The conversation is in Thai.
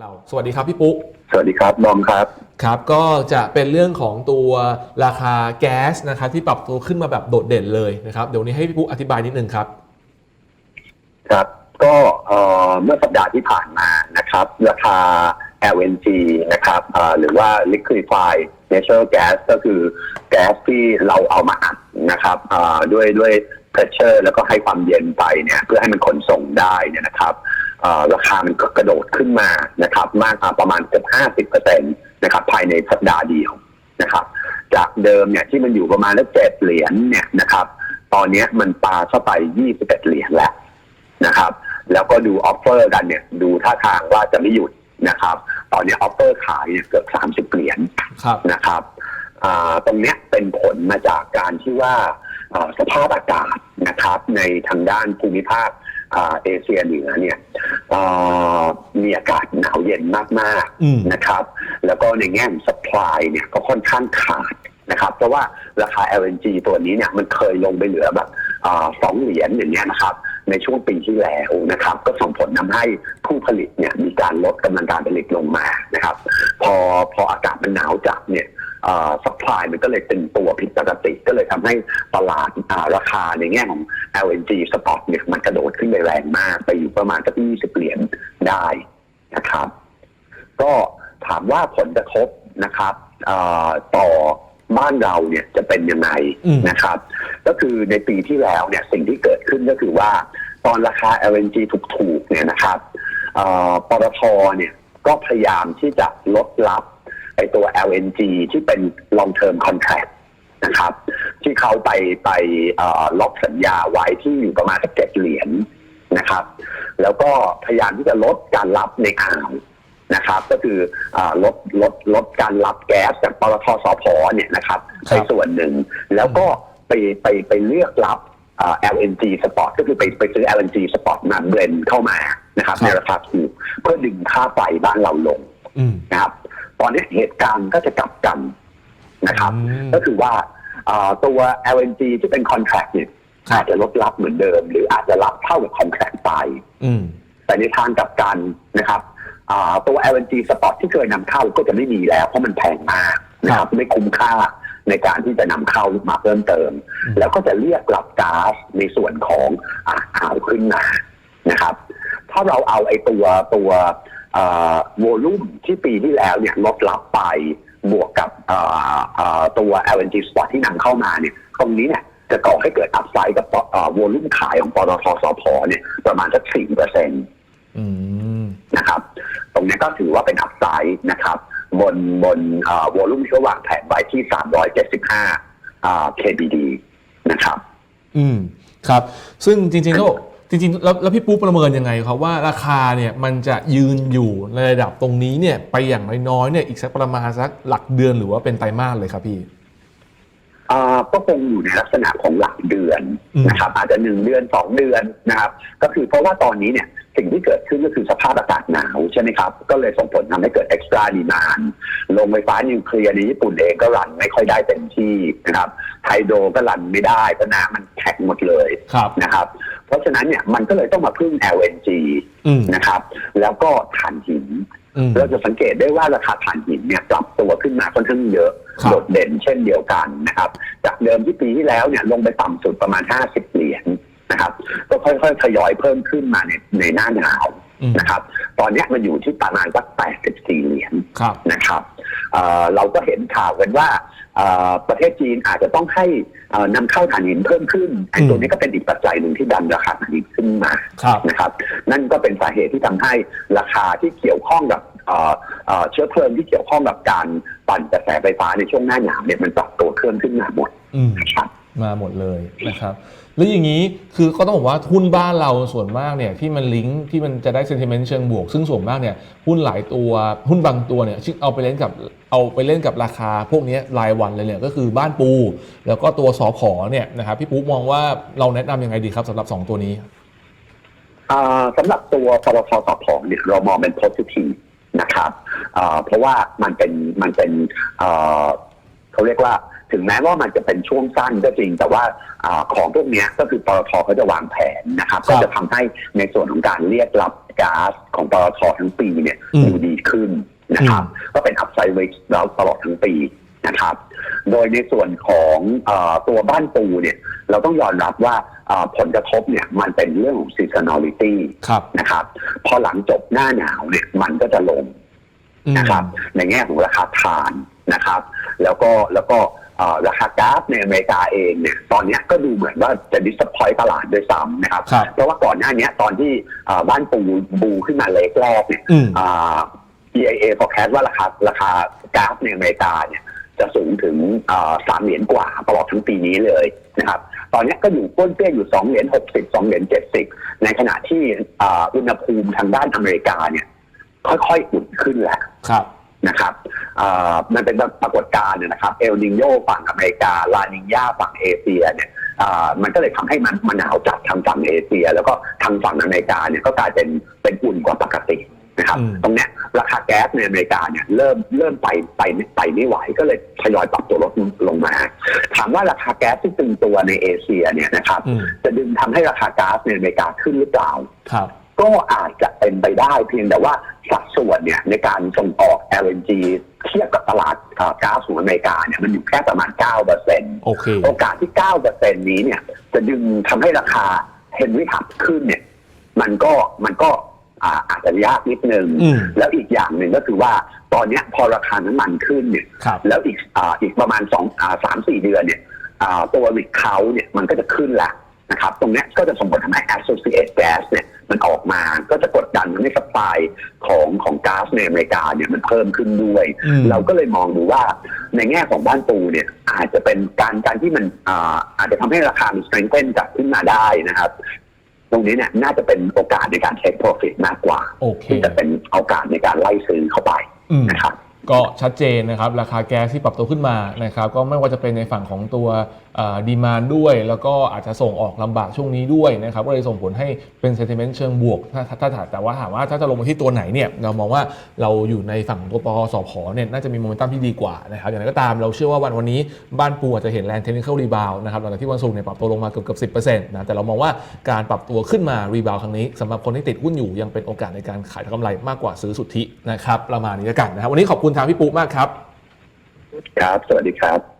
เรา สวัสดีครับพี่ปุ๊สวัสดีครับบอมครับ ครับ ก็จะเป็นเรื่องของตัวราคาแก๊สนะครับที่ปรับตัวขึ้นมาแบบโดดเด่นเลยนะครับ เดี๋ยววนนี้ให้พี่ปุ๊อธิบายนิดนึงครับ ครับ ก็เอ่อเมื่อสัปดาห์ที่ผ่านมานะครับ ราคา LNG นะครับเอ่อหรือว่า liquefied natural gas ก็คือแก๊สที่เราเอามาอัดนะครับเอ่อด้วยด้วย pressure แล้วก็ให้ความเย็นไปเนี่ยเพื่อให้มันขนส่งได้เนี่ยนะครับเอ่อ ราคามันก็กระโดดขึ้นมานะครับ มากอ่าประมาณเกือบ50%นะครับ ภายในสัปดาห์เดียวนะครับ จากเดิมเนี่ยที่มันอยู่ประมาณแล้วเจ็ดเหรียญเนี่ยนะครับ ตอนเนี้ยมันปาเข้าไป21เหรียญแล้วนะครับ แล้วก็ดูออฟเฟอร์กันเนี่ย ดูท่าทางว่าจะไม่หยุดนะครับ ตอนนี้ออฟเฟอร์ขายเนี่ยเกือบ30เหรียญครับนะครับอ่าตรงเนี้ยเป็นผลมาจากการที่ว่าอ่าสภาพอากาศนะครับ ในทางด้านภูมิภาคอ่า เอเชียเหนือเนี่ยอ่ามีอากาศหนาวเย็นมากอืมๆนะครับ แล้วก็ในแง่ของ supply เนี่ยก็ค่อนข้างขาดนะครับเพราะว่าราคา LNG ตัวนี้เนี่ยมันเคยลงไปเหลือแบบอาสองเหรียญอย่างเงี้ยนะครับในช่วงปีที่แล้วนะครับ ก็ส่งผลทำให้ผู้ผลิตเนี่ยมีการลดกำลังการผลิตลงมานะครับ พอพออากาศมันหนาวจัดเนี่ย สปายมันก็เลยเป็นตัวผิดปกติ ก็เลยทำให้ตลาดอ่าราคาในแง่ของ LNG สปอตเนี่ยมันกระโดดขึ้นไปแรงมาก ไปอยู่ประมาณสัก20เหรียญได้นะครับ ก็ถามว่าผลกระทบนะครับเอ่อต่อบ้านเราเนี่ยจะเป็นยังไงอืมนะครับ ก็คือในปีที่แล้วเนี่ยสิ่งที่เกิดขึ้นก็คือว่าตอนราคา LNG ถูกๆเนี่ยนะครับเอ่อปตทเนี่ยก็พยายามที่จะลดรับ ไอตัว LNG ที่เป็น long term contract นะครับ ที่เขาไปไปเอ่อล็อกสัญญาไว้ที่อยู่ประมาณสักเจ็ดเหรียญนะครับ แล้วก็พยายามที่จะลดการรับในอ่าวนะครับ ก็คืออาลดลดลดการรับแก๊สจากปตทสพเนี่ยนะครับครัไปบส่วนหนึ่ง แล้วก็ไปไปไปเลือกรับอ่า LNG spot ก็คือไปไปซื้อ LNG spot มาเบรนเข้ามานะครับครับในราคาถูกเพื่อดึงค่าไฟบ้านเราลงอืมนะครับ ตอนนี้เหตุการณ์ก็จะกลับกันนะครับอืมก็คือว่าอ่าตัว LNG ที่เป็น contract เนี่ยครับอาจจะลดรับเหมือนเดิม หรืออาจจะรับเท่ากับ contract ไปอืมแต่ในทางกลับกันนะครับอ่าตัว LNG spot ที่เคยนำเข้าก็จะไม่มีแล้ว เพราะมันแพงมากนะคครัรับบไม่คุ้มค่าในการที่จะนำเข้ามาเพิ่มเติมอืมแล้วก็จะเรียกรับก๊าซในส่วนของอ่าอ่าวขึ้นมานะครับ ถ้าเราเอาไอ้ตัวตัว โวลุ่มที่ปีที่แล้วเนี่ยลดรับไปบวกกับตัว LNG spot ที่นำเข้ามาเนี่ยตรงนี้เนี่ยจะก่อให้เกิดอัพไซด์กับโวลุ่มขายของปตทสพเนี่ยประมาณสักสี่เปอร์เซ็นต์นะครับ ตรงนี้ก็ถือว่าเป็นอัพไซด์นะครับ บนบนวอลุ่มที่เขาวางแผนไว้ที่375อ่า KBD นะครับ อืมครับ ซึ่งจริงๆแล้ว จริงๆแล้วแล้วพี่ปุ๊ประเมินยังไงครับว่าราคาเนี่ยมันจะยืนอยู่ในระดับตรงนี้เนี่ยไปอย่างน้อยๆเนี่ยอีกสักประมาณสักหลักเดือนหรือว่าเป็นไตรมาสเลยครับพี่ อ่าก็คงอยู่ในลักษณะของหลักเดือนอืม นะครับ อาจจะหนึ่งเดือนสองเดือนนะครับ ก็คือเพราะว่าตอนนี้เนี่ยสิ่งที่เกิดขึ้นก็คือสภาพอากาศหนาวใช่ไหมครับ ก็เลยส่งผลทำให้เกิด extra demand โรงไฟฟ้านิวเคลียร์ในญี่ปุ่นเองก็รันไม่ค่อยได้เต็มที่นะครับไฮโดรก็รันไม่ได้เพราะน้ำมันแข็งหมดเลย ครับ นะครับ เพราะฉะนั้นเนี่ยมันก็เลยต้องมาพึ่ง LNG อืม นะครับ แล้วก็ถ่านหิน อืม เราจะสังเกตได้ว่าราคาถ่านหินเนี่ยปรับตัวขึ้นมาค่อนข้างเยอะ ครับ โดดเด่นเช่นเดียวกันนะครับ จากเดิมที่ปีที่แล้วเนี่ยลงไปต่ำสุดประมาณ 50 เหรียญนะครับ ก็ค่อยๆทยอยเพิ่มขึ้นมาในในหน้าหนาวอืมนะครับ ตอนเนี้ยมันอยู่ที่ประมาณสัก84 เหรียญ ครับ นะครับเอ่อเราก็เห็นข่าวกันว่าเอ่อประเทศจีนอาจจะต้องให้เอ่อ นำเข้าถ่านหินเพิ่มขึ้นไอ้อืมตัวนี้ก็เป็นอีกปัจจัยหนึ่งที่ดันราคาถ่านหินขึ้นมาครับนะครับ นั่นก็เป็นสาเหตุที่ทำให้ราคาที่เกี่ยวข้องกับเอ่อเอ่อเชื้อเพลิงที่เกี่ยวข้องกับการปั่นกระแสไฟฟ้าในช่วงหน้าหนาวเนี่ยมันปรับตัวเคลื่อนขึ้นมาหมดอืมนะครับอมาหมดเลยนะครับแล้วอย่างนี้คือก็ต้องบอกว่าหุ้นบ้านเราส่วนมากเนี่ยที่มันลิงก์ที่มันจะได้ sentiment เชิงบวก ซึ่งส่วนมากเนี่ยหุ้นหลายตัวหุ้นบางตัวเนี่ยซึ่เอาไปเล่นกับเอาไปเล่นกับราคาพวกนี้รายวันเลยเนี่ยก็คือบ้านปู แล้วก็ตัวสอพอเนี่ยนะครับพี่ปุ๊กมองว่าเราแนะนำยังไงดีครับสำหรับ 2 ตัวนี้อ่าสำหรับตัวปตทสพเนี่ยเรามองเป็น positive นะครับเพราะว่ามันเป็นมันเป็นเขาเรียกว่า ถึงแม้ว่ามันจะเป็นช่วงสั้นก็จริง แต่ว่าอาของพวกเนี้ยก็คือปตทเขาจะวางแผนนะครับครับก็จะทำให้ในส่วนของการเรียกรับก๊าซของปตททั้งปีเนี่ยอืมดูดีขึ้นนะครับอืมก็เป็นอัพไซด์เวกเราตลอดทั้งปีนะครับ โดยในส่วนของเออตัวบ้านปูเนี่ย เราต้องยอมรับว่าเอ่อผลกระทบเนี่ยมันเป็นเรื่องของ seasonality ครับนะครับ พอหลังจบหน้าหนาวเนี่ยมันก็จะลงอืม นะครับ ในแง่ของราคาถ่านนะครับ แล้วก็แล้วก็เอ่อราคาก๊าซในอเมริกาเองเนี่ยตอนเนี้ยก็ดูเหมือนว่าจะ disappoint ตลาดด้วยซ้ำนะครับครับ เพราะว่าก่อนหน้าเนี้ยตอนที่เอ่อบ้านปูบูขึ้นมาเล็กแรกเนี่ยอืมอ่า EIA forecast ว่าราคาราคาก๊าซในอเมริกาเนี่ยจะสูงถึงอ่าสามเหรียญกว่าตลอดทั้งปีนี้เลยนะครับ ตอนนี้ก็อยู่ป้วนเปี้ยนอยู่สองเหรียญหกสิบสองเหรียญเจ็ดสิบในขณะที่อ่าอุณหภูมิทางด้านอเมริกาเนี่ย ค่อยๆอุ่นขึ้นแหละครับนะครับอ่ามันเป็นปรากฏการณ์เนี่ยนะครับเอลนิโยฝั่งอเมริกาลานิญาฝั่งเอเชียเนี่ยอ่ามันก็เลยทำให้มันมันหนาวจัดทางฝั่งเอเชีย แล้วก็ทางฝั่งอเมริกาเนี่ยก็กลายเป็นเป็นอุ่นกว่าปกตินะครับอืมตรงเนี้ยราคาแก๊สในอเมริกาเนี่ยเริ่มเริ่มไปไปไปไม่ไหวก็เลยทยอยปรับตัวลดลงมา ถามว่าราคาแก๊สที่ตึงตัวในเอเชียเนี่ยนะครับอืมจะดึงทำให้ราคาก๊าซในอเมริกาขึ้นหรือเปล่าครับ ก็อาจจะเป็นไปได้เพียงแต่ว่าสัดส่วนเนี่ยในการส่งออก LNG เทียบกับตลาดเอ่อก๊าซของอเมริกาเนี่ยมันอยู่แค่ประมาณ9%โอเคโอกาสที่ 9%นี้เนี่ยจะดึงทำให้ราคาเฮนรี่หับขึ้นเนี่ยมันก็มันก็อ่าอาจจะยากนิดนึงอืมแล้วอีกอย่างหนึ่งก็คือว่าตอนเนี้ยพอราคาน้ำมันขึ้นเนี่ยครับแล้วอีกอ่าอีกประมาณสองอ่าสามสี่เดือนเนี่ยอ่าตัวริกเขาเนี่ยมันก็จะขึ้นละนะครับ ตรงเนี้ยก็จะส่งผลทำให้ associated ดันทำให้ supply ของของก๊าซในอเมริกาเนี่ยมันเพิ่มขึ้นด้วยอืมเราก็เลยมองดูว่าในแง่ของบ้านปูเนี่ยอาจจะเป็นการการที่มันอ่าอาจจะทำให้ราคามัน strengthen กลับขึ้นมาได้นะครับ ตรงนี้เนี่ยน่าจะเป็นโอกาสในการ take profit มากกว่าโอเคที่จะเป็นโอกาสในการไล่ซื้อเข้าไปอืมนะครับ ก็ชัดเจนนะครับราคาแก๊สที่ปรับตัวขึ้นมานะครับก็ไม่ว่าจะเป็นในฝั่งของตัวดีมานด้วย แล้วก็อาจจะส่งออกลำบากช่วงนี้ด้วยนะครับก็เลยส่งผลให้เป็น sentiment เชิงบวก ถ้าถ้าแต่ว่าถามว่าถ้าจะลงมาที่ตัวไหนเนี่ยเรามองว่าเราอยู่ในฝั่งของตัวปอสพเนี่ยน่าจะมีโมเมนตัมที่ดีกว่านะครับอย่างไรก็ตามเราเชื่อว่าวันวันนี้บ้านปูอาจจะเห็นแรงเทคนิคอลรีบาวนะครับหลังจากที่วันศุกร์เนี่ยปรับตัวลงมาเกือบเกือบสิบเปอร์เซ็นต์นะแต่เรามองว่าการปรับตัวขึ้นมารีบาวครั้งนี้สำหรับคนที่ติดหุ้นอยู่ยังเป็นโอกาสในการขายกำไรมากกว่าซื้อสุทธินะครับประมาณนี้แล้วกันนะครับวันนี้ขอบคุณทางพี่ปุ๊มากครับ ครับ สวัสดีครับ